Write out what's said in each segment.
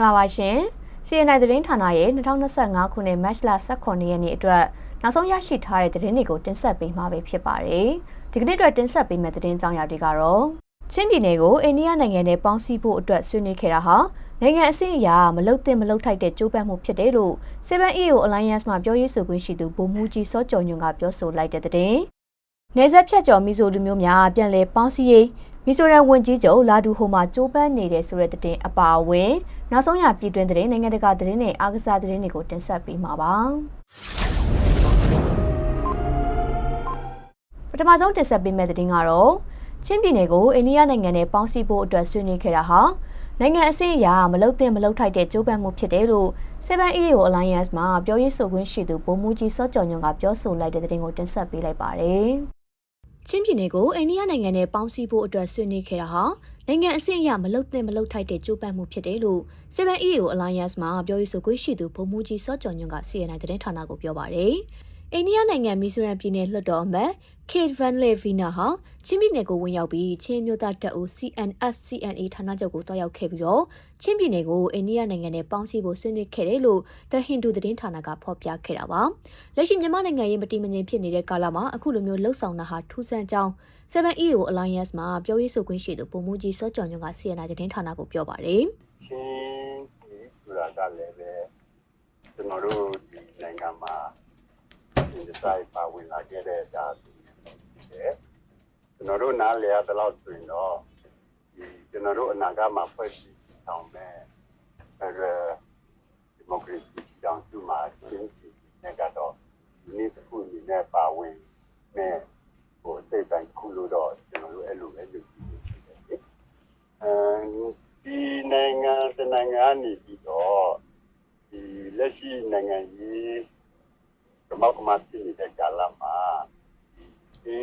င်္ဂလာပါရှင်။ CNN သတင်းဌာနရဲ့2025ခုနှစ်မတ်လ18ရက်နေ့အတွက်နောက်ဆုံးရရှိထားတဲ့သတင်းတွေကိုတင်ဆက်ပေးမှာပဲဖြစ်ပါတယ်။ဒီကနေ့အတွက်တင်ဆက်ပေးမယ့်သတင်းကြောင်းရာတွေကတော့ချင်းပြည်နယ်ကိုအိန္ဒိယနိုင်ငံနဲ့ပေါင်းစည်းဖို့အတွက်ဆွေးနွေးခဲ့တာဟာနိုင်ငံအဆင့်အရာမလုတ်တင်မလုတ်ထိုက်တဲ့ကြိုးပမ်းမှုဖြစ်တယ်လို့ 7EO Alliance မှာပြောရေးဆိုခွင့်ရှိသူဗိုလ်မှူးကြီးစောကျော်ညွန့်ကပြောဆိုလိုက်တဲ့တဲ့။နေဆက်ဖြတ်ကျော်မီဇိုလူမျိုးများပြန်လည်ပေါင်းစည်းရေး မီဇိုရန်ဝန်ကြီးချုပ်လာဒူဟိုမှာကြိုးပမ်းနေတဲ့ဆိုတဲ့တဲ့အပါအဝင်နောက်ဆုံးရပြည်တွင်းသတင်းနိုင်ငံတကာသတင်းတွေအားကစားသတင်းတွေကိုတင်ဆက်ပေးမှာပါပထမဆုံးတင်ဆက်ပေးမယ့်သတင်းကတော့ချင်းပြည်နယ်ကိုအိန္ဒိယနိုင်ငံနဲ့ပေါင်းစည်းဖို့အတွက်ဆွေးနွေးခဲ့တာဟာနိုင်ငံအစည်းအရာမလုတ်တင်မလုတ်ထိုက်တဲ့ကြိုးပမ်းမှုဖြစ်တယ်လို့ 7EO Alliance မှာပြောရေးဆိုခွင့်ရှိသူဗိုလ်မှူးကြီးစောကျော်ညွန့်ကပြောဆိုလိုက်တဲ့သတင်းကိုတင်ဆက်ပေးလိုက်ပါတယ်။ ချင်းပြည်နယ်ကိုအိန္ဒိယနိုင်ငံနဲ့ပေါင်းစည်းဖို့အတွက်ဆွေးနွေးခဲ့တာဟာနိုင်ငံအဆင့်အရမလုတ်သင့်မလုတ်ထိုက်တဲ့ကြိုးပမ်းမှုဖြစ်တယ်လို့ 7EO Alliance မှာပြောရေးဆိုခွင့်ရှိသူဗိုလ်မှူးကြီးစောကျော်ညွန့်က CNN သတင်းဌာနကိုပြောပါတယ်။အိန္ဒိယနိုင်ငံမီဇိုရမ်ပြည်နယ်လွှတ်တော်အမတ် Kate Van Levina ဟာချင်းပြည်နယ်ကိုဝင်ရောက်ပြီးချင်းမျိုးသားတပ်ဦး CNF CNA ဌာနချုပ်ကိုတွားရောက်ခဲ့ပြီးတော့ချင်းပြည်နယ်ကိုအိန္ဒိယနိုင်ငံနဲ့ပေါင်းစည်းဖို့ဆွေးနွေးခဲ့တယ်လို့ The Hindu သတင်းဌာနကဖော်ပြခဲ့တာပါ။လက်ရှိမြန်မာနိုင်ငံရဲ့မတည်မငြိမ်ဖြစ်နေတဲ့ကာလမှာအခုလိုမျိုးလှုပ်ဆောင်တာဟာထူးဆန်းကြောင်း 7EO Alliance မှာပြောရေးဆိုခွင့်ရှိသူပုံမှုကြီးစောကျော်ညွန့်က CNN သတင်းဌာနကိုပြောပါတယ်။ချင်းဆိုတာကလည်းပဲကျွန်တော်တို့ဒီနိုင်ငံမှာဒီဆိုင်ပါဝင်လာခဲ့တဲ့ဒါဖြစ် တယ်ကျွန်တော်တို့နားလည်ရတဲ့လောက်ဆိုရင်တော့ဒီကျွန်တော်တို့အနာဂတ်မှာဖွဲ့စည်းဆောင်မဲ့အဲဒီမိုကရေစီတောင်သူမှာချင်းပြည်နယ်ကတော့ဒီနေ့တစ်ခုအနေနဲ့ပါဝင်မဲ့ဟိုစိတ်တိုင်းခုလို့တော့ကျွန်တော်တို့အဲ့လိုပဲလုပ်ကြည့်နေတယ်အဲဒီနိုင်ငံတနိုင်ငံနေပြီးတော့ဒီလက်ရှိနိုင်ငံကြီးကမောက်ကမဖြစ်နေတဲ့ကာလမှာ ဒီ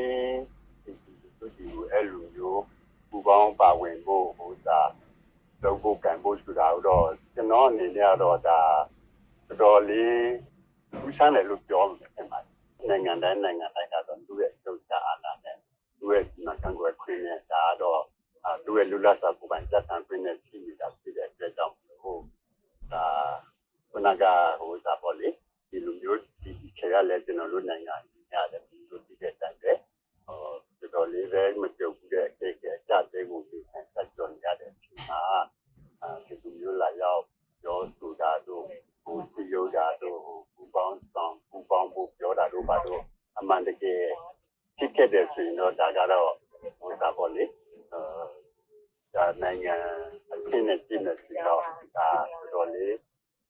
ဒီဒီဒီအဲ့လိုမျိုးပူပေါင်းပါဝင်ဖို့ဟိုဒါလုပ်ဖို့ကံဖို့ဆိုတာတော့ကျွန်တော်အနေနဲ့ကတော့ဒါတော်တော်လေးဦးစားတယ်လို့ပြောလို့ဖြစ်ပါတယ်နိုင်ငံတိုင်းနိုင်ငံတိုင်းကတော့သူ့ရဲ့စုချအာဏာနဲ့သူ့ရဲ့နိုင်ငံကွယ်ခွင့်နဲ့ဒါတော့သူ့ရဲ့လူလတ်စာကိုပိုင်စက်တံခွင့်နဲ့ရှိနေတာဖြစ်တဲ့အတွက်ကြောင့်ဟိုဒါခုနကဟိုဒါပေါ့လေဒီလူမျိုးဒီခြေရလဲကျွန်တော်တို့နိုင်ငံရတယ်ဒီလိုဒီတဲ့တိုင်ပဲဟို တော်တော်လေးပဲမကြုံဘူးတဲ့အခက်အခဲကြတဲ့ကိုဒီဆက်ကြော်ရတဲ့အချိန်မှာအဲဒီလူမျိုးလာရောက်ပြောဆိုတာတို့ဟိုစီယောတာတို့ပူပေါင်းဆောင်ပူပေါင်းဖို့ပြောတာတို့ပါတော့အမှန်တကယ်ဖြစ်ခဲ့တယ်ဆိုရင်တော့ဒါကတော့ဟိုဒါပေါ့လေအဲဒါနိုင်ငံအချင်းနဲ့ပြည်နယ်စီတော့ဒါတော်တော်လေး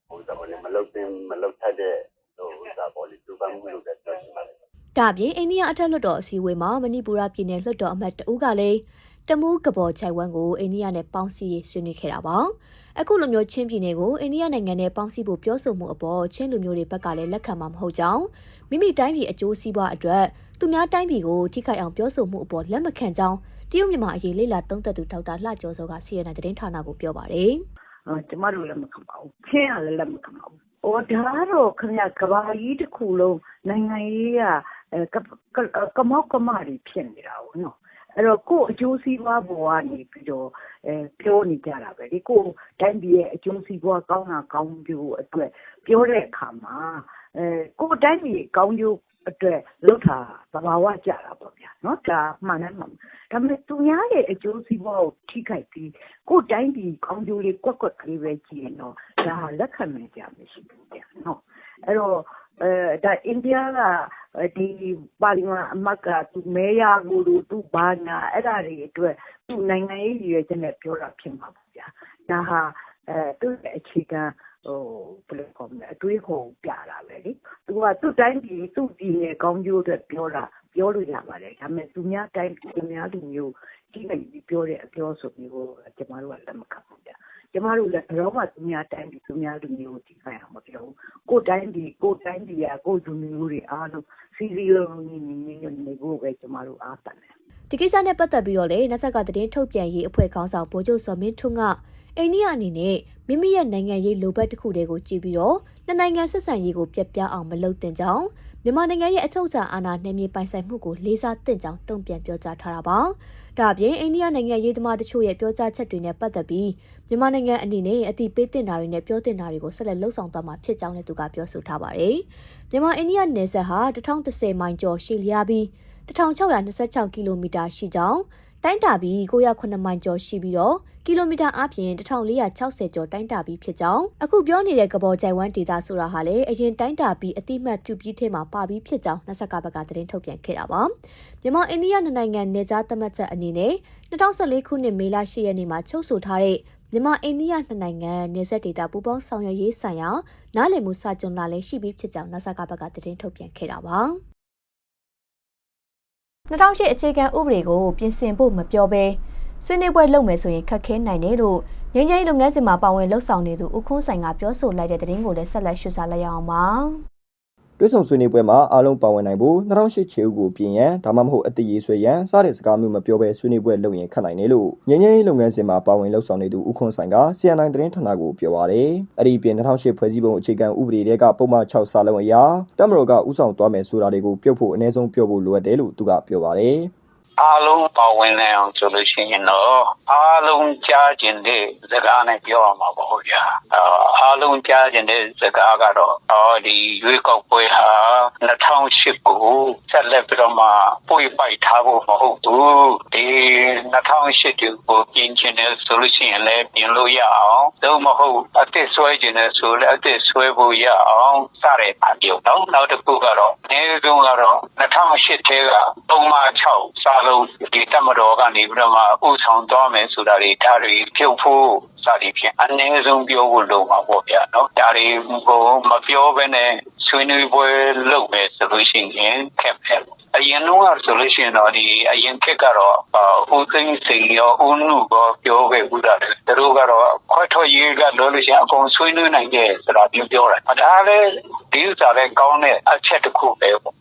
ဟိုဒါပေါ့လေမလုတ်တင်မလုတ်ထက်တဲ့ဟိုဒါပေါ့လေသူပန်းမှုလို့လည်းပြောချင်ပါတယ် ဒါပြင်အိန္ဒိယအထက်လွှတ်တော်အစည်းအဝေးမှာမဏိပူရပြည်နယ်လွှတ်တော်အမတ်တဦးကလည်းတမူးကဘော်ချိုင်ဝမ်ကိုအိန္ဒိယနဲ့ပေါင်းစည်းရေးဆွေးနွေးခဲ့တာပါအခုလိုမျိုးချင်းပြည်နယ်ကိုအိန္ဒိယနိုင်ငံနဲ့ပေါင်းစည်းဖို့ပြောဆိုမှုအပေါ်ချင်းလူမျိုးတွေဘက်ကလည်းလက်ခံမှာမဟုတ်ကြောင်းမိမိတိုင်းပြည်အကျိုးစီးပွားအတွက်သူများတိုင်းပြည်ကိုထိခိုက်အောင်ပြောဆိုမှုအပေါ်လက်မခံကြောင်းတရုတ်မြန်မာအရေးလေ့လာသုံးသပ်သူဒေါက်တာလှကျော်စောက CNN သတင်းဌာနကိုပြောပါတယ်အော်ကျမတို့လည်းမခံပါဘူးချင်းကလည်းလက်မခံပါဘူး။အော်ဒါကတော့ခင်ဗျကဘာကြီးတစ်ခုလုံးနိုင်ငံရေးကအဲ ကမောက်ကမတွေဖြစ်နေတာပေါ့နော်။အဲ့တော့ကို့အကျိုးစီးပွားပေါ်ကနေပြီးတော့အဲပြောနေကြတာပဲလေကို့တိုင်းပြည်ရဲ့အကျိုးစီးပွားကောင်းတာကောင်းကျိုးအတွက်ပြောတဲ့အခါမှာအဲကို့တိုင်းပြည်ကောင်းကျိုးအတွက်လှုပ်တာသဘာဝကြတာပေါ့ဗျာနော်ဒါမှန်တယ်မှန်ဒါပေမဲ့သူများရဲ့အကျိုးစီးပွားကိုထိခိုက်ပြီးကိုယ်တိုင်းပြည်ကောင်းကျိုးလေးကွက်ကွက်ကလေးပဲကြည့်ရင်တော့ဒါလက်ခံနိုင်ကြမရှိဘူးဗျာနော် အဲ့တော့အဲဒါအိန္ဒိယကဒီပါလီမန်အမတ်ကသူမဲရကိုလို့သူဘာညာအဲ့ဒါတွေအတွက် သူနိုင်ငံရေးရည်ရွယ်ချက်နဲ့ ပြောတာဖြစ်မှာပေါ့ဗျာ ဒါဟာအဲသူ့ရဲ့ အခြေခံဟိုဘယ်လိုခေါ်မလဲအတွေးခေါ်ပြတာပဲလေ သူက သူ့တိုင်းပြည် သူ့ပြည်နယ်ကောင်းကျိုးအတွက် ပြောတာ ပြောလို့ရပါတယ် ဒါပေမဲ့ သူများတိုင်းသူများလူမျိုးဒီလိုပြောတဲ့ အပြောဆိုမျိုးကို ကျမတို့က လက်မခံဘူးဗျာ ကျမတို့လည်းဘယ်တော့မှသူများတိုင်းပြည်သူများလူမျိုးကိုဒီခိုင်းအောင်မပြောဘူးကိုတိုင်းပြည်ကိုတိုင်းပြည်ကကိုလူမျိုးတွေအားလုံးစီစီလုံးညီညီညွတ်နေဖို့ပဲကျမတို့အားတန်တယ်ဒီကိစ္စနဲ့ပတ်သက်ပြီးတော့လည်းနဆက်ကသတင်းထုတ်ပြန်ရေးအဖွဲ့ခေါင်းဆောင်ဗိုလ်ချုပ်စောမင်းထွန်းကအိန္ဒိယအနေနဲ့မိမိရဲ့နိုင်ငံရေးလိုဘက်တစ်ခုတည်းကိုကြည့်ပြီးတော့နှစ်နိုင်ငံဆက်ဆံရေးကိုပြတ်ပြားအောင်မလုပ်သင့်ကြောင်း မြန်မာနိုင်ငံရဲ့အချုပ်အခြာအာဏာနယ်မြေပိုင်ဆိုင်မှုကိုလေးစားသင့်ကြောင်းတုံ့ပြန်ပြောကြားထားတာပါ။ဒါအပြင်အိန္ဒိယနိုင်ငံရေးသမားတချို့ရဲ့ပြောကြားချက်တွေနဲ့ပတ်သက်ပြီးမြန်မာနိုင်ငံအနေနဲ့အတိပေးတင်တာတွေနဲ့ပြောတင်တာတွေကိုဆက်လက်လှုပ်ဆောင်သွားမှာဖြစ်ကြောင်းလည်းသူကပြောဆိုထားပါတယ်။မြန်မာအိန္ဒိယနယ်စပ်ဟာ1010မိုင်ကျော်ရှည်လျားပြီး1626ကီလိုမီတာရှိကြောင်း တိုင်းတာပြီး909မိုင်ကျော်ရှိပြီးတော့ကီလိုမီတာအပြင်1460ကျော်တိုင်းတာပြီးဖြစ်ကြောင်းအခုပြောနေတဲ့ကဘော်ကြိုင်ဝမ်ဒေတာဆိုတာဟာလေအရင်တိုင်းတာပြီးအတိမတ်ပြုပြီးထဲမှာပါပြီးဖြစ်ကြောင်းနှဆက်ကဘက်ကသတင်းထုတ်ပြန်ခဲ့တာပါမြန်မာအိန္ဒိယနိုင်ငံနေကြားသတ်မှတ်ချက်အနေနဲ့2014ခုနှစ်မေလ10ရက်နေ့မှာချုပ်ဆိုထားတဲ့မြန်မာအိန္ဒိယနှစ်နိုင်ငံနေဆက်ဒေတာပူးပေါင်းဆောင်ရွက်ရေးဆိုင်ရာနားလည်မှုစာချုပ်လာလည်းရှိပြီးဖြစ်ကြောင်း NASA ကဘက်ကသတင်းထုတ်ပြန်ခဲ့တာပါ 2008အခြေခံဥပဒေကိုပြင်ဆင်ဖို့မပြောဘဲဆွေးနွေးပွဲလုပ်မယ်ဆိုရင်ခက်ခဲနိုင်တယ်လို့ငင်းချင်းလုပ်ငန်းစဉ်မှာပါဝင်လှုပ်ဆောင်နေသူဦးခွန်းဆိုင်ကပြောဆိုလိုက်တဲ့သတင်းကိုလည်းဆက်လက်ရှုစားလိုက်ရအောင်ပါ တွဲဆောင်ဆွေးနွေးပွဲမှာအားလုံးပါဝင်နိုင်ဖို့2008ချေဦးကိုပြင်ရန်ဒါမှမဟုတ်အတည်ရေးဆွဲရန်စတဲ့စကားမျိုးမပြောဘဲဆွေးနွေးပွဲလုပ်ရင်ခက်နိုင်တယ်လို့ငញ្ញင်းလုပ်ငန်းစဉ်မှာပါဝင်လှုပ်ဆောင်နေသူဦးခွန်ဆိုင်က CNI သတင်းဌာနကိုပြောပါရယ်အဲ့ဒီပြင်2008ဖွဲ့စည်းပုံအခြေခံဥပဒေတွေကပုံမှန်6စာလုံးအရာတက်မတော်ကဥဆောင်သွားမယ်ဆိုတာတွေကိုပြုတ်ဖို့အ ਨੇ ဆုံးပြောဖို့လိုအပ်တယ်လို့သူကပြောပါရယ် အားလုံးပါဝင်နိုင်အောင်ဆိုလို့ရှိရင်တော့အားလုံးကြားကျင်တဲ့စကားနဲ့ပြောရမှာပေါ့ဗျာအားလုံးကြားကျင်တဲ့စကားကတော့အော်ဒီရွေးကောက်ပွဲဟာ2008ကိုဆက်လက်ပြီးတော့မှပွေပိုက်ထားဖို့မဟုတ်ဘူးဒီ2008ကိုပြင်ချင်တယ်ဆိုလို့ရှိရင်လည်းပြင်လို့ရအောင်သို့မဟုတ်အသစ်ဆွဲချင်တယ်ဆိုလည်းအသစ်ဆွဲဖို့ရအောင်စတဲ့အားပြုတော့နောက်တစ်ခုကတော့အနည်းဆုံးကတော့2008ထဲက3မှ6စာလုံးဒီတမတော်ကနေပြီးတော့မှဥဆောင်သွားမယ်ဆိုတာတွေဒါတွေပြုတ်ဖို့စသည်ဖြင့်အနည်းဆုံးပြောဖို့လိုမှာပေါ့ဗျာနော်ဒါတွေကိုမပြောဘဲနဲ့ဆွေးနွေးပွဲလုပ်မယ်ဆိုလို့ရှိရင်ခက်တယ်အရင်တော့ဆိုလို့ရှိရင်တော့ဒီအရင်ခက်ကတော့ဦးသိန်းစိန်ရောဦးနုရောပြောခဲ့ဦးတာတယ်သူတို့ကတော့ခွဲထွက်ရေးကလို့လို့ရှိရင်အကုန်ဆွေးနွေးနိုင်တယ်ဆိုတာပြောပြောတယ်ဒါလည်းဒီဥစ္စာလည်းကောင်းတဲ့အချက်တစ်ခုပဲပေါ့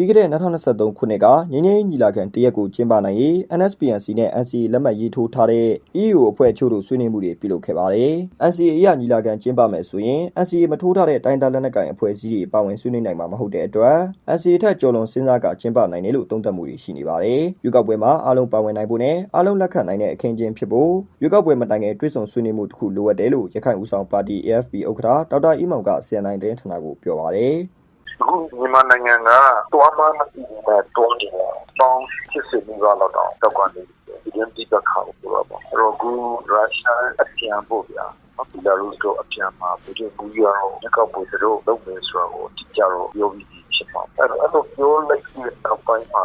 ပြီးခဲ့တဲ့2023ခုနှစ်ကငင်းငင်းညီလာခံတရက်ကိုကျင်းပနိုင်ရေး NSPNC နဲ့ NCA လက်မှတ်ရေးထိုးထားတဲ့ EU အဖွဲ့ချို့တို့ဆွေးနွေးမှုတွေပြုလုပ်ခဲ့ပါတယ်။ NCA အရညီလာခံကျင်းပမယ်ဆိုရင် NCA မထိုးထားတဲ့တိုင်းသားလက်နက်ကိုင်အဖွဲ့အစည်းတွေပါဝင်ဆွေးနွေးနိုင်မှာမဟုတ်တဲ့အတွက် NCA ထက်ကျော်လွန်စဉ်းစားကကျင်းပနိုင်တယ်လို့သုံးသပ်မှုတွေရှိနေပါတယ်။ရွေးကောက်ပွဲမှာအားလုံးပါဝင်နိုင်ဖို့နဲ့အားလုံးလက်ခံနိုင်တဲ့အခင်းကျင်းဖြစ်ဖို့ရွေးကောက်ပွဲမတိုင်ခင်တွဲဆုံဆွေးနွေးမှုတစ်ခုလိုအပ်တယ်လို့ရခိုင်ဦးဆောင်ပါတီ AFP ဥက္ကဋ္ဌဒေါက်တာအီမောင်က CNN သတင်းဌာနကိုပြောပါတယ်။ အခုမြန်မာနိုင်ငံကတွားမှမသိတဲ့တွန်းနေတယ်။ပေါင်းဖြစ်စစ်မှုကတော့တော့တောက်ကနေဒီရင်ဒီကခါကိုတော့ပေါ့။အဲ့တော့အခုရုရှားအပြန်ပို့ဗျာ။ဘီလာရုစ်တို့အပြန်မှာဗီဒီယိုမူရအောင်ညကောက်ပို့တို့လုပ်နေဆိုတော့ဒီကြတော့ပြောပြီးဖြစ်ပါအဲ့တော့အဲ့လိုပြောလိုက်တဲ့နောက်ပိုင်းမှာ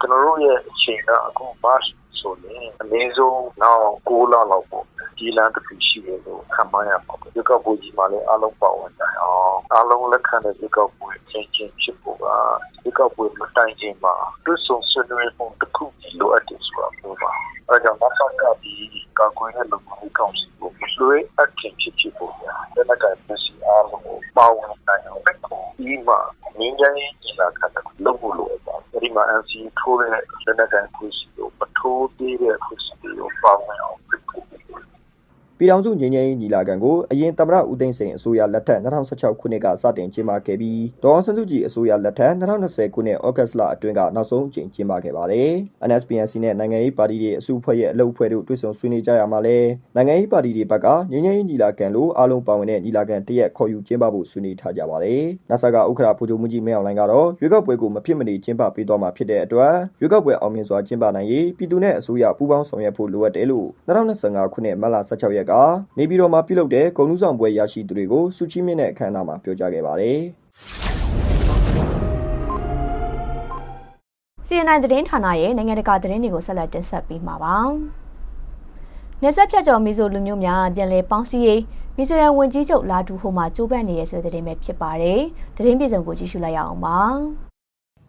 ကျွန်တော်တို့ရဲ့အချိန်ကအခု March ဆိုရင်အနည်းဆုံးနောက်6လလောက်ပေါ့ ဒီလမ်းတစ်ခုရှိတယ်လို့ခံမှန်းရပါဘူး။ဒီကောက်ပွဲကြီးမှာလည်းအားလုံးပါဝင်တယ်အောင်အားလုံးလက်ခံတဲ့ဒီကောက်ပွဲချင်းချင်းဖြစ်ဖို့ကဒီကောက်ပွဲမတိုင်ခင်မှာတွဆုံဆွေးနွေးမှုတစ်ခုလိုအပ်တယ်ဆိုတာပြောပါအဲကြောင့်မဆက်ကဒီကောက်ပွဲရဲ့လုံခြုံရေးကောင်စီကိုမလွှဲအပ်ခင်ဖြစ်ဖြစ်ဖို့ညာဒါနဲ့ကပြည်စီအားလုံးကိုပါဝင်နိုင်အောင်ဒီမှာငင်းကြရင်ဒီလာခတ်လုပ်ဖို့လိုအပ်ပါတယ်ဒီမှာ NC ထိုးတဲ့လက်နက်ကန်ကိုစီကိုမထိုးသေးတဲ့ကိုစီကိုပါဝင်အောင် ပြည်ထောင်စုငြိမ်းချမ်းရေးညီလာခံကိုအရင်သမ္မတဦးသိန်းစိန်အစိုးရလက်ထက်2016ခုနှစ်ကစတင်ကျင်းပခဲ့ပြီးဒေါ်အောင်ဆန်းစုကြည်အစိုးရလက်ထက်2020ခုနှစ်ဩဂတ်လအတွင်းကနောက်ဆုံးအကြိမ်ကျင်းပခဲ့ပါတယ်။ NSPNC နဲ့နိုင်ငံရေးပါတီတွေအစုအဖွဲ့ရဲ့အလုပ်အဖွဲ့တို့တွဲဆုံဆွေးနွေးကြရမှာလဲနိုင်ငံရေးပါတီတွေဘက်ကငြိမ်းချမ်းရေးညီလာခံလို့အားလုံးပါဝင်တဲ့ညီလာခံတရက်ခေါ်ယူကျင်းပဖို့ဆွေးနွေးထားကြပါတယ်။နာဆာကဥက္ကဋ္ဌဖူဂျိုမှုကြီးမင်းအောင်လှိုင်ကတော့ရွေးကောက်ပွဲကိုမဖြစ်မနေကျင်းပပေးသွားမှာဖြစ်တဲ့အတွက်ရွေးကောက်ပွဲအောင်မြင်စွာကျင်းပနိုင်ရေးပြည်သူနဲ့အစိုးရပူးပေါင်းဆောင်ရွက်ဖို့လိုအပ်တယ်လို့2025ခုနှစ်မတ်လ16ရက်ကနေပြည်တော်မှာပြုလုပ်တဲ့ဂုဏ်ထူးဆောင်ပွဲရရှိသူတွေကိုစုချီးမြင့်တဲ့အခမ်းအနားမှာပြောကြားခဲ့ပါတယ်။ CNN သတင်းဌာနရဲ့နိုင်ငံတကာသတင်းတွေကိုဆက်လက်တင်ဆက်ပေးမှာပါ။နေဆက်ဖြတ်ကျော်မီဇိုလူမျိုးများပြန်လည်ပေါင်းစည်းရေးမီဇိုရန်ဝန်ကြီးချုပ်လာတူဟိုမှာကြိုးပမ်းနေတဲ့ဆိုတဲ့သတင်းပဲဖြစ်ပါတယ်။သတင်းပြေဆုံးကိုကြည့်ရှုလိုက်ရအောင်ပါ။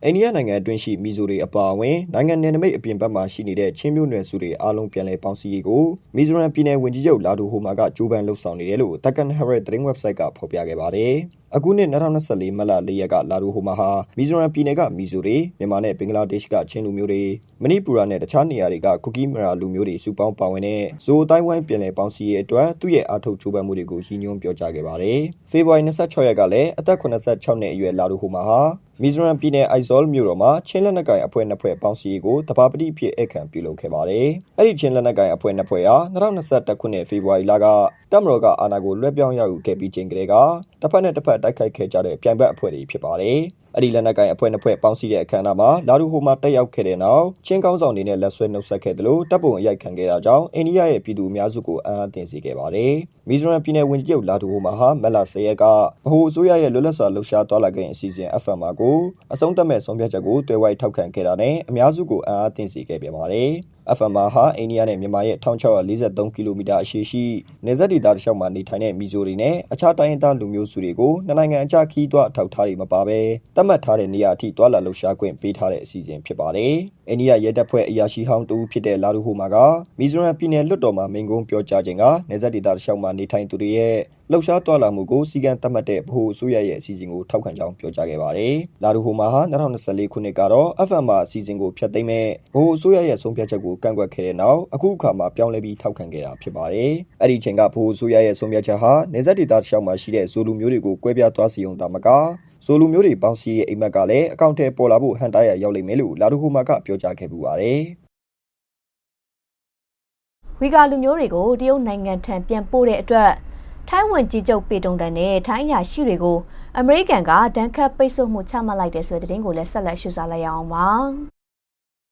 အိန္ဒိယနိုင်ငံအတွင်းရှိမီဇိုတွေအပါအဝင်နိုင်ငံနယ်နိမိတ်အပြင်ဘက်မှာရှိနေတဲ့ချင်းမျိုးနွယ်စုတွေအားလုံးပြန်လည်ပေါင်းစည်းရေးကိုမီဇိုရမ်ပြည်နယ်ဝန်ကြီးချုပ်လာဒိုဟိုမာကကြိုးပမ်းလှုပ်ဆောင်နေတယ်လို့ Deccan Herald သတင်း website ကဖော်ပြခဲ့ပါတယ်။ အခုနှစ်2024မတ်လ4ရက်ကလာဒိုဟိုမာဟာမီဇိုရမ်ပြည်နယ်ကမီဇိုတွေမြန်မာနဲ့ဘင်္ဂလားဒေ့ရှ်ကချင်းလူမျိုးတွေမဏိပူရနဲ့တခြားနေရာတွေကကူကီမရာလူမျိုးတွေစုပေါင်းပါဝင်တဲ့ဇိုတိုင်းဝိုင်းပြည်လည်ပေါင်းစည်းရေးအတွက်သူ့ရဲ့အားထုတ်ကြိုးပမ်းမှုတွေကိုရည်ညွှန်းပြောကြားခဲ့ပါတယ်။ဖေဖော်ဝါရီ26ရက်ကလည်းအသက်86နှစ်အရွယ်လာဒိုဟိုမာဟာမီဇိုရမ်ပြည်နယ်အိုက်ဇောလ်မြို့တော်မှာချင်းလက်နက်ကိုင်အဖွဲ့နှစ်ဖွဲ့ပေါင်းစည်းရေးကိုတဘာပတိအဖြစ်အခမ်းပြုလုပ်ခဲ့ပါတယ်။အဲ့ဒီချင်းလက်နက်ကိုင်အဖွဲ့နှစ်ဖွဲ့ဟာ2021ခုနှစ်ဖေဖော်ဝါရီလကတပ်မတော်ကအာဏာကိုလွှဲပြောင်းရယူခဲ့ပြီးချိန်ကလေးကတစ်ဖက်နဲ့တစ်ဖက်တိုက်ခိုက်ခဲ့ကြတဲ့ပြိုင်ဘက်အဖွဲ့တွေဖြစ်ပါတယ်။ အဲ့ဒီလက်နက်ကိုင်အဖွဲ့နှစ်ဖွဲ့ပေါင်းစည်းတဲ့အခမ်းအနားမှာလာဒူဟိုမှာတက်ရောက်ခဲ့တဲ့နောက်ချင်းကောင်းဆောင်တွေနဲ့လက်ဆွဲနှုတ်ဆက်ခဲ့တယ်လို့တပ်ပုံအရိုက်ခံခဲ့တာကြောင့်အိန္ဒိယရဲ့ပြည်သူအများစုကိုအံ့အားသင့်စေခဲ့ပါတယ်။မီဇိုရမ်ပြည်နယ်ဝန်ကြီးချုပ်လာဒူဟိုမှာဟာမက်လာ၁၀ရက်ကဗဟိုအစိုးရရဲ့လွတ်လပ်စွာလှုပ်ရှားသွားလာခြင်းအစီအစဉ် FM ကိုအဆုံးသတ်မဲ့ဆုံးဖြတ်ချက်ကိုတွေ့ဝိုက်ထောက်ခံခဲ့တာနဲ့အများစုကိုအံ့အားသင့်စေခဲ့ပြန်ပါတယ်။ FM ဟာအိန္ဒိယနဲ့မြန်မာရဲ့1643ကီလိုမီတာအရှည်ရှိနေဆက်ဒေသတစ်လျှောက်မှာနေထိုင်တဲ့မီဇိုတွေနဲ့အခြားတိုင်းရင်းသားလူမျိုးစုတွေကိုနှစ်နိုင်ငံအကြားခီးသွွားအထောက်အထားတွေမပါဘဲသတ်မှတ်ထားတဲ့နေရာအထိတွာလာလှုပ်ရှားခွင့်ပေးထားတဲ့အစီအစဉ်ဖြစ်ပါတယ်။အိန္ဒိယရဲတပ်ဖွဲ့အရာရှိဟောင်းတူဖြစ်တဲ့လာဒူဟိုမာကမီဇိုရမ်ပြည်နယ်လွတ်တော်မှာမိန့်ခွန်းပြောကြားခြင်းကနေဆက်ဒေသတစ်လျှောက်မှာနေထိုင်သူတွေရဲ့လှုပ်ရှားတွာလာမှုကိုစီကံသတ်မှတ်တဲ့ဗဟိုအစိုးရရဲ့အစီအစဉ်ကိုထောက်ခံကြောင်းပြောကြားခဲ့ပါတယ်။လာဒူဟိုမာဟာ2024ခုနှစ်ကတော့ FM မှာအစီအစဉ်ကိုဖျက်သိမ်းမဲ့ဗဟိုအစိုးရရဲ့ဆုံးဖြတ်ချက်ကိုကန့်ကွက်ခဲ့တဲ့နောက်အခုအခါမှာပြောင်းလဲပြီးထောက်ခံခဲ့တာဖြစ်ပါတယ်။အဲ့ဒီအချိန်ကဗဟိုအစိုးရရဲ့ဆုံးဖြတ်ချက်ဟာနေဆက်ဒေသတစ်လျှောက်မှာရှိတဲ့ဇိုလူမျိုးတွေကိုကွဲပြားသွားစီုံတာမက ဆိုလူမျိုးတွေပေါင်းစည်းရဲ့အိမ်မက်ကလည်းအကောင့်ထဲပေါ်လာဖို့ဟန်တားရရောက်လိမ့်မယ်လို့လာဒူဟိုမာကပြောကြားခဲ့ပူပါတယ်။ဝီဂါလူမျိုးတွေကိုတရုတ်နိုင်ငံထံပြန်ပို့တဲ့အတွက်ထိုင်းဝန်ကြီးချုပ်ပေတုံတန်နဲ့ထိုင်းအရာရှိတွေကိုအမေရိကန်ကတန်းခတ်ပိတ်ဆို့မှုချမှတ်လိုက်တဲ့ဆိုတဲ့သတင်းကိုလည်းဆက်လက်ရှုစားလိုက်ရအောင်ပါ။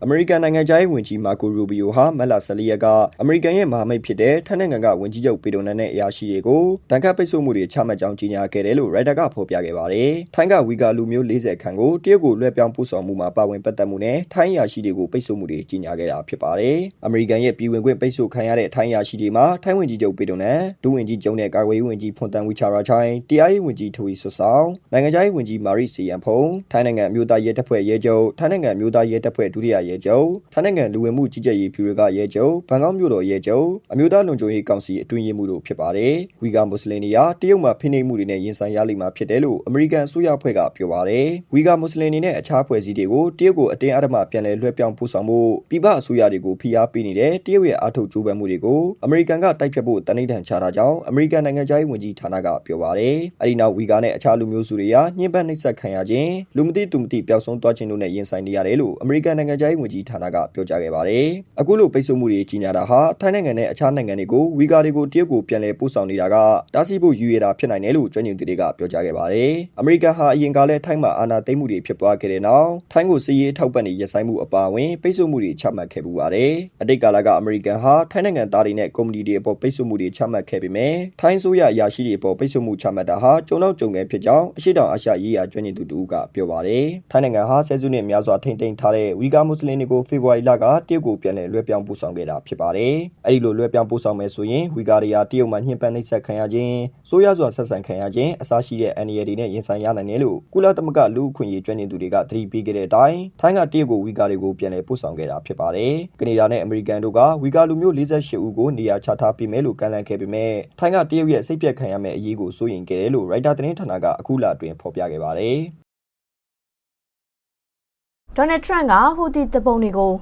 အမေရိကန်နိုင်ငံသားရေးဝန်ကြီးမာကိုရူဘီယိုဟာမက်လာ14ရက်ကအမေရိကန်ရဲ့မဟာမိတ်ဖြစ်တဲ့ထိုင်းနိုင်ငံကဝန်ကြီးချုပ်ပေဒိုနန်နဲ့အရာရှိတွေကိုတန်ခတ်ပိတ်ဆို့မှုတွေချမှတ်ကြောင်းကြေညာခဲ့တယ်လို့ရိုက်တာကဖော်ပြခဲ့ပါတယ်။ထိုင်းကဝီဂါလူမျိုး40ခန့်ကိုတရုတ်ကိုလွှဲပြောင်းပို့ဆောင်မှုမှာပါဝင်ပတ်သက်မှုနဲ့ထိုင်းအရာရှိတွေကိုပိတ်ဆို့မှုတွေကြေညာခဲ့တာဖြစ်ပါတယ်။အမေရိကန်ရဲ့ပြည်ဝင်ခွင့်ပိတ်ဆို့ခံရတဲ့ထိုင်းအရာရှိတွေမှာထိုင်းဝန်ကြီးချုပ်ပေဒိုနန်ဒုဝန်ကြီးကျုံနဲ့ကာကွယ်ရေးဝန်ကြီးဖွန်တန်ဝီချာရာချိုင်းတရားရေးဝန်ကြီးထွေဆွဆောင်နိုင်ငံသားရေးဝန်ကြီးမာရီစီယန်ဖုံထိုင်းနိုင်ငံအမျိုးသားရဲတပ်ဖွဲ့ရဲချုပ်ထိုင်းနိုင်ငံအမျိုးသားရဲတပ်ဖွဲ့ဒုတိယရဲချုပ်ထိုင်းနိုင်ငံလူဝင်မှုကြီးကြပ်ရေးဖြူတွေကရဲချုပ်ဘန်ကောက်မြို့တော်ရဲချုပ်အမျိုးသားလုံခြုံရေးကောင်စီအတွင်းရေးမှူးတို့ဖြစ်ပါတယ်။ဝီဂါမွတ်စလင်တွေကတရုတ်မှာဖိနှိပ်မှုတွေနဲ့ရင်ဆိုင်ရလိမ့်မှာဖြစ်တယ်လို့အမေရိကန်အစိုးရအဖွဲ့ကပြောပါတယ်။ဝီဂါမွတ်စလင်တွေနဲ့အခြားဖွဲ့စည်းတွေကိုတရုတ်ကိုအတင်းအဓမ္မပြန်လည်လွှဲပြောင်းပို့ဆောင်မှုပြည်ပအစိုးရတွေကိုဖိအားပေးနေတဲ့တရုတ်ရဲ့အားထုတ်ကြိုးပမ်းမှုတွေကိုအမေရိကန်ကတိုက်ဖြတ်ဖို့တနိဒဏ်ချတာကြောင့်အမေရိကန်နိုင်ငံသားရေးဝန်ကြီးဌာနကပြောပါတယ်။အဲဒီနောက်ဝီဂါနဲ့အခြားလူမျိုးစုတွေကညှဉ်းပန်းနှိပ်စက်ခံရခြင်းလူမသိသူမသိပျောက်ဆုံးသွားခြင်းတို့နဲ့ရင်ဆိုင်နေရတယ်လို့အမေရိကန်နိုင်ငံသားရေးဝန်ကြီးဌာနကပြောကြားခဲ့ပါတယ်။အခုလိုပိတ်ဆို့မှုတွေကြီးညာတာဟာထိုင်းနိုင်ငံနဲ့အခြားနိုင်ငံတွေကိုဝီဂါတွေကိုတရုတ်ကိုပြန်လည်ပို့ဆောင်နေတာကတားဆီးဖို့ရည်ရွယ်တာဖြစ်နိုင်တယ်လို့ကျွမ်းကျင်သူတွေကပြောကြားခဲ့ပါတယ်။အမေရိကန်ဟာအရင်ကလည်းထိုင်းမှာအာဏာသိမ်းမှုတွေဖြစ်ပွားခဲ့တဲ့နောက်ထိုင်းကိုစစ်ရေးထောက်ပံ့နေရပ်ဆိုင်မှုအပါအဝင်ပိတ်ဆို့မှုတွေချမှတ်ခဲ့ပူပါတယ်။အတိတ်ကာလကအမေရိကန်ဟာထိုင်းနိုင်ငံသားတွေနဲ့ကုမ္ပဏီတွေအပေါ်ပိတ်ဆို့မှုတွေချမှတ်ခဲ့ပေမဲ့ထိုင်းဆိုရအရာရှိတွေအပေါ်ပိတ်ဆို့မှုချမှတ်တာဟာကြုံတော့ကြုံငယ်ဖြစ်ကြောင်းအရှိတောင်အာရှရေးရာကျွမ်းကျင်သူတို့ကပြောပါတယ်။ထိုင်းနိုင်ငံဟာဆယ်စုနှစ်များစွာထိမ့်သိမ်းထားတဲ့ဝီဂါမွတ်စလင်တွေကိုဖေဖော်ဝါရီလကတရုတ်ကိုပြန်လည်လွှဲပြောင်းပို့ဆောင်ခဲ့တာဖြစ်ပါတယ်။အဲဒီလိုလွှဲပြောင်းပို့ဆောင်မယ်ဆိုရင်ဝီဂါတွေဟာတရုတ်မှညှဉ်းပန်းနှိပ်စက်ခံရခြင်းဆိုးရွားစွာဆက်ဆံခံရခြင်းအစားရှိတဲ့အန္တရာယ်တွေနဲ့ရင်ဆိုင်ရနိုင်တယ်လို့ကုလသမဂ္ဂလူ့အခွင့်အရေးကျွမ်းကျင်သူတွေကသတိပေးခဲ့တဲ့အတိုင်းထိုင်းကတရုတ်ကိုဝီဂါတွေကိုပြန်လည်ပို့ဆောင်ခဲ့တာဖြစ်ပါတယ်။ကနေဒါနဲ့အမေရိကန်တို့ကဝီဂါလူမျိုး48ဦးကိုနေရာချထားပေးမယ်လို့ကန့်လန့်ခဲ့ပေမဲ့ထိုင်းကတရုတ်ရဲ့စိတ်ပြက်ခံရမယ့်အရေးကိုစိုးရိမ်ခဲ့တယ်လို့ရိုက်တာသတင်းဌာနကအခုလအတွင်းဖော်ပြခဲ့ပါတယ်။ ဒေါ်နယ်ထရန့်ကဟူသီတပုံတွေကို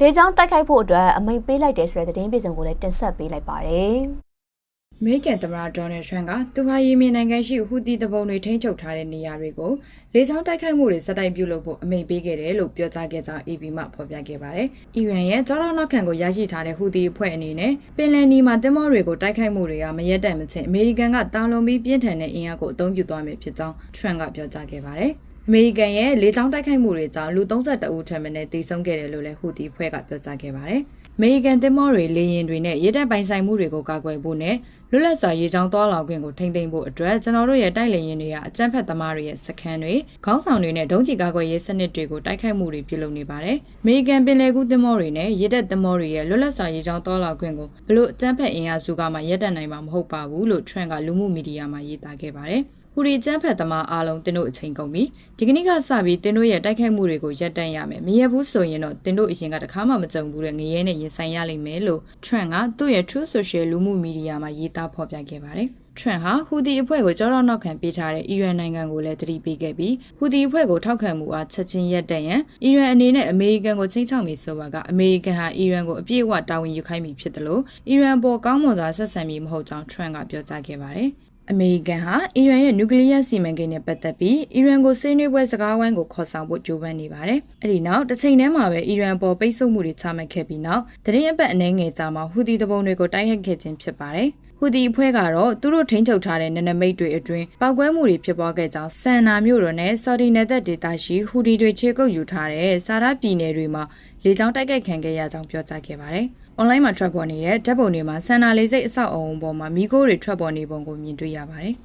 လေကြောင်းတိုက်ခိုက်ဖို့အတွက်အမိန့်ပေးလိုက်တယ်ဆိုတဲ့သတင်းပြေဆုံးကိုလည်းတင်ဆက်ပေးလိုက်ပါတယ်။အမေရိကန်သမ္မတဒေါ်နယ်ထရန့်ကသူဟာယီမင်နိုင်ငံရှိဟူသီတပုံတွေထိန်းချုပ်ထားတဲ့နေရာတွေကိုလေကြောင်းတိုက်ခိုက်မှုတွေစတိုက်ပြုလုပ်ဖို့အမိန့်ပေးခဲ့တယ်လို့ပြောကြားခဲ့ကြောင်း AP မှဖော်ပြခဲ့ပါတယ်။အီရန်ရဲ့ကြောတော်နောက်ခံကိုရရှိထားတဲ့ဟူသီအဖွဲ့အနေနဲ့ပင်လယ်နီမှာတင်မောတွေကိုတိုက်ခိုက်မှုတွေကမရက်တန့်မချင်းအမေရိကန်ကတာလွန်ပြီးပြင်းထန်တဲ့အင်အားကိုအသုံးပြုသွားမယ်ဖြစ်ကြောင်းထရန့်ကပြောကြားခဲ့ပါတယ်။ အမေရိကန်ရဲ့လေကြောင်းတိုက်ခိုက်မှုတွေကြောင့်လူ32ဦးထပ်မံတေဆုံးခဲ့တယ်လို့လည်းဟူတီဖွဲ့ကပြောကြားခဲ့ပါတယ်။အမေရိကန်တင်မောတွေလေရင်တွေနဲ့ရဲတပ်ပိုင်ဆိုင်မှုတွေကိုကာကွယ်ဖို့နဲ့လွတ်လပ်စွာရေချောင်းသွားလာခွင့်ကိုထိန်းသိမ်းဖို့အတွက်ကျွန်တော်တို့ရဲ့တိုက်လေရင်တွေကအကြမ်းဖက်သမားတွေရဲ့စခန်းတွေခေါင်းဆောင်တွေနဲ့ဒုံးကျည်ကာကွယ်ရေးစနစ်တွေကိုတိုက်ခိုက်မှုတွေပြုလုပ်နေပါတယ်။အမေရိကန်ပင်လယ်ကူးတင်မောတွေနဲ့ရဲတပ်တင်မောတွေရဲ့လွတ်လပ်စွာရေချောင်းသွားလာခွင့်ကိုဘလို့အကြမ်းဖက်အင်အားစုကမှရပ်တန့်နိုင်မှာမဟုတ်ပါဘူးလို့ Trump ကလူမှုမီဒီယာမှာရေးသားခဲ့ပါတယ်။ ဟူရီကျန်းဖက်သမားအားလုံးတင်းတို့အချိန်ကုန်ပြီဒီကနေ့ကစပြီးတင်းတို့ရဲ့တိုက်ခိုက်မှုတွေကိုရပ်တန့်ရမယ်မရဘူးဆိုရင်တော့တင်းတို့အရင်ကတခါမှမကြုံဘူးတဲ့ငရဲနဲ့ရင်ဆိုင်ရလိမ့်မယ်လို့ Trent ကသူ့ရဲ့ True Social လူမှုမီဒီယာမှာရေးသားဖော်ပြခဲ့ပါတယ်ထရန်ဟာဟူဒီအဖွဲ့ကိုကြောတော့နောက်ခံပေးထားတဲ့အီရန်နိုင်ငံကိုလည်းတတိပေးခဲ့ပြီးဟူဒီအဖွဲ့ကိုထောက်ခံမှုအားချက်ချင်းရပ်တန့်ရန်အီရန်အနေနဲ့အမေရိကန်ကိုချင်းချောက်နေဆိုပါကအမေရိကန်ဟာအီရန်ကိုအပြည့်အဝတာဝန်ယူခိုင်းပြီဖြစ်တယ်လို့အီရန်ပေါ်ကောင်းမွန်စွာဆက်ဆံပြီးမဟုတ်ကြောင်းထရန်ကပြောကြားခဲ့ပါတယ်။ အမေရိကန်ဟာအီရန်ရဲ့နျူကလ িয়ার စီမံကိန်းနဲ့ပတ်သက်ပြီးအီရန်ကိုဆွေးနွေးပွဲစကားဝိုင်းကိုခေါ်ဆောင်ဖို့ကြိုးပမ်းနေပါတယ်။အဲဒီနောက်တစ်ချိန်တည်းမှာပဲအီရန်ပေါ်ပိတ်ဆို့မှုတွေချမှတ်ခဲ့ပြီးနောက်တရင်အပတ်အနေငယ်ကြာမှာဟူဒီတပုံတွေကိုတိုက်ခိုက်ခဲ့ခြင်းဖြစ်ပါတယ်။ဟူဒီအဖွဲ့ကတော့သူတို့ထိန်းချုပ်ထားတဲ့နနမိတ်တွေအတွင်းပောက်ကွဲမှုတွေဖြစ်ပွားခဲ့ကြောင်းဆန်နာမြို့တော်နဲ့ဆော်ဒီနယ်သက်ဒေသရှိဟူဒီတွေခြေကုပ်ယူထားတဲ့စာရပြည်နယ်တွေမှာလေကြောင်းတိုက်ခိုက်ခံခဲ့ရကြောင်းပြောကြားခဲ့ပါတယ်။ online မှာထွက်ပေါ်နေတဲ့ဓာတ်ပုံတွေမှာဆန်နာလေးစိတ်အဆောက်အအုံပေါ်မှာမီးခိုးတွေထွက်ပေါ်နေပုံကိုမြင်တွေ့ရပါတယ်။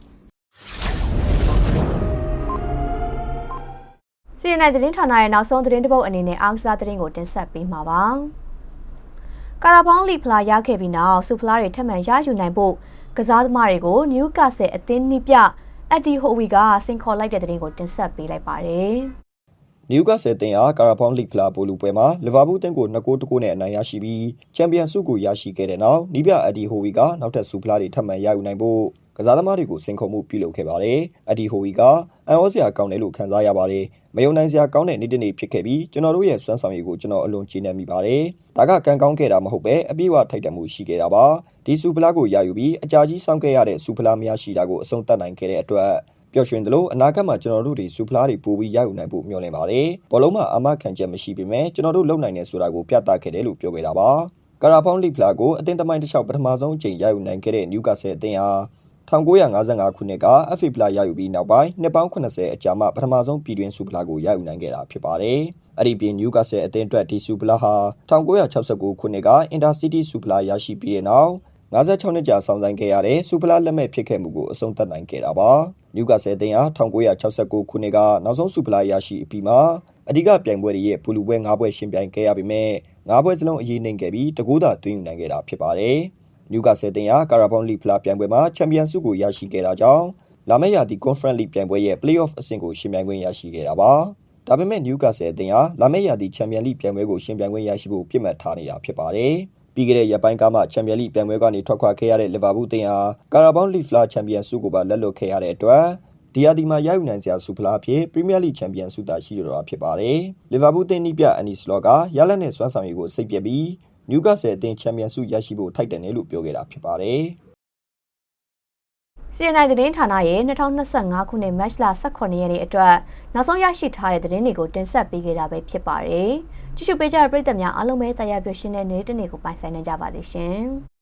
စီရင်နိုင်သတင်းဌာနရဲ့နောက်ဆုံးသတင်းတစ်ပုဒ်အနေနဲ့အားကစားသတင်းကိုတင်ဆက်ပေးမှာပါ။ကာရာဘောင်းလီဖလာရခဲ့ပြီးနောက်စူဖလာတွေထပ်မံရယူနိုင်ဖို့ကစားသမားတွေကိုနယူကာဆယ်အသင်းနှိပြအက်ဒီဟိုဝီကစင်ခေါ်လိုက်တဲ့သတင်းကိုတင်ဆက်ပေးလိုက်ပါတယ်။ နယူကာဆယ်တင်အားကာရာဖောင်းလိဖလာပိုလူပွဲမှာလီဗာပူးအသင်းကို2ဂိုးတကိုးနဲ့အနိုင်ရရှိပြီးချန်ပီယံဆုကိုရရှိခဲ့တဲ့နောက်နီးပြအဒီဟိုဝီကနောက်ထပ်ဆူဖလားတွေထပ်မံရယူနိုင်ဖို့ကစားသမားတွေကိုစင်ခုံမှုပြုလုပ်ခဲ့ပါတယ်။အဒီဟိုဝီကအန်အောစရာကောင်းတယ်လို့ခံစားရပါတယ်။မယုံနိုင်စရာကောင်းတဲ့နေ့တစ်နေ့ဖြစ်ခဲ့ပြီးကျွန်တော်တို့ရဲ့စွမ်းဆောင်ရည်ကိုကျွန်တော်အလွန်ကျေနပ်မိပါတယ်။ဒါကကံကောင်းခဲ့တာမဟုတ်ပဲအပြည့်အဝထိုက်တန်မှုရှိခဲ့တာပါ။ဒီဆူဖလားကိုရယူပြီးအကြာကြီးစောင့်ခဲ့ရတဲ့ဆူဖလားမရရှိတာကိုအဆုံးသတ်နိုင်ခဲ့တဲ့အတွက် ပျော်ရွှင်သလိုအနာဂတ်မှာကျွန်တော်တို့တွေစူဖလားတွေပိုပြီးရယူနိုင်ဖို့မျှော်လင့်ပါတယ်။ဘောလုံးမှာအာမခံချက်မရှိပေမဲ့ကျွန်တော်တို့လုံနိုင်နေဆိုတာကိုပြသခဲ့တယ်လို့ပြောခဲ့တာပါ။ကာရာဖောင်းလိဖလာကိုအသင်းသမိုင်းတစ်လျှောက်ပထမဆုံးအကြိမ်ရယူနိုင်ခဲ့တဲ့နယူကာဆယ်အသင်းဟာ1955ခုနှစ်က FA ဖလားရယူပြီးနောက်ပိုင်းနှစ်ပေါင်း80အကြာမှပထမဆုံးပြည်တွင်းစူဖလားကိုရယူနိုင်ခဲ့တာဖြစ်ပါတယ်။အဲ့ဒီပြင်နယူကာဆယ်အသင်းအတွက်ဒီစူဖလားဟာ1969ခုနှစ်ကအင်တာစီးတီးစူဖလားရရှိပြီးတဲ့နောက် 56နှစ်ကြာဆောင်ဆိုင်ခဲ့ရတဲ့စူဖလားလက်မဲ့ဖြစ်ခဲ့မှုကိုအဆုံးသတ်နိုင်ခဲ့တာပါ။နယူကာဆယ်အသင်းဟာ1969ခုနှစ်ကနောက်ဆုံးစူဖလားရရှိအပြီးမှာအဓိကပြိုင်ပွဲတွေရဲ့ဘူလူပွဲ၅ပွဲရှင်ပြိုင်ခဲ့ရပေမဲ့၅ပွဲစလုံးအရေးနှိမ်ခဲ့ပြီးတကူးသာတွင်းယူနိုင်ခဲ့တာဖြစ်ပါတယ်။နယူကာဆယ်တင်ဟာကာရာဘောင်းလီဖလားပြိုင်ပွဲမှာချန်ပီယံဆုကိုရရှိခဲ့တာကြောင့်လာမယ့်ရာသီ Conference League ပြိုင်ပွဲရဲ့ Playoff အဆင့်ကိုရှင်ပြိုင်ခွင့်ရရှိခဲ့တာပါ။ဒါပေမဲ့နယူကာဆယ်တင်ဟာလာမယ့်ရာသီချန်ပီယံလိပြိုင်ပွဲကိုရှင်ပြိုင်ခွင့်ရရှိဖို့ပြစ်မှတ်ထားနေတာဖြစ်ပါတယ်။ ပြီးခဲ့တဲ့ရက်ပိုင်းကမှချန်ပီယံလိပြိုင်ပွဲကနေထွက်ခွာခဲ့ရတဲ့လီဗာပူးတင်ဟာကာရာဘောင်းလီဖလားချန်ပီယံဆုကိုပါလက်လွတ်ခဲ့ရတဲ့အတွက်ဒီယာဒီမှာရယူနိုင်စရာဆူဖလားအဖြစ်ပရီးမီးယားလိချန်ပီယံဆုတာရှိတော့တာဖြစ်ပါတယ်။လီဗာပူးတင်နီးပြအန်နီစလော့ကရလက်နဲ့စွမ်းဆောင်ရည်ကိုစိတ်ပြက်ပြီးနယူကာဆယ်အသင်းချန်ပီယံဆုရရှိဖို့ထိုက်တန်တယ်လို့ပြောခဲ့တာဖြစ်ပါတယ်။ CNI သတင်းဌာနရဲ့2025ခုနှစ်မတ်လ18ရက်နေ့အတွက်နောက်ဆုံးရရှိထားတဲ့သတင်းတွေကိုတင်ဆက်ပေးခဲ့တာပဲဖြစ်ပါတယ်။ ကြည့်ရှုပေးကြတဲ့ပရိသတ်များအားလုံးပဲတရားပြည့်ရှင်တဲ့နေ့တစ်နေ့ကိုပိုင်ဆိုင်နိုင်ကြပါစေရှင်။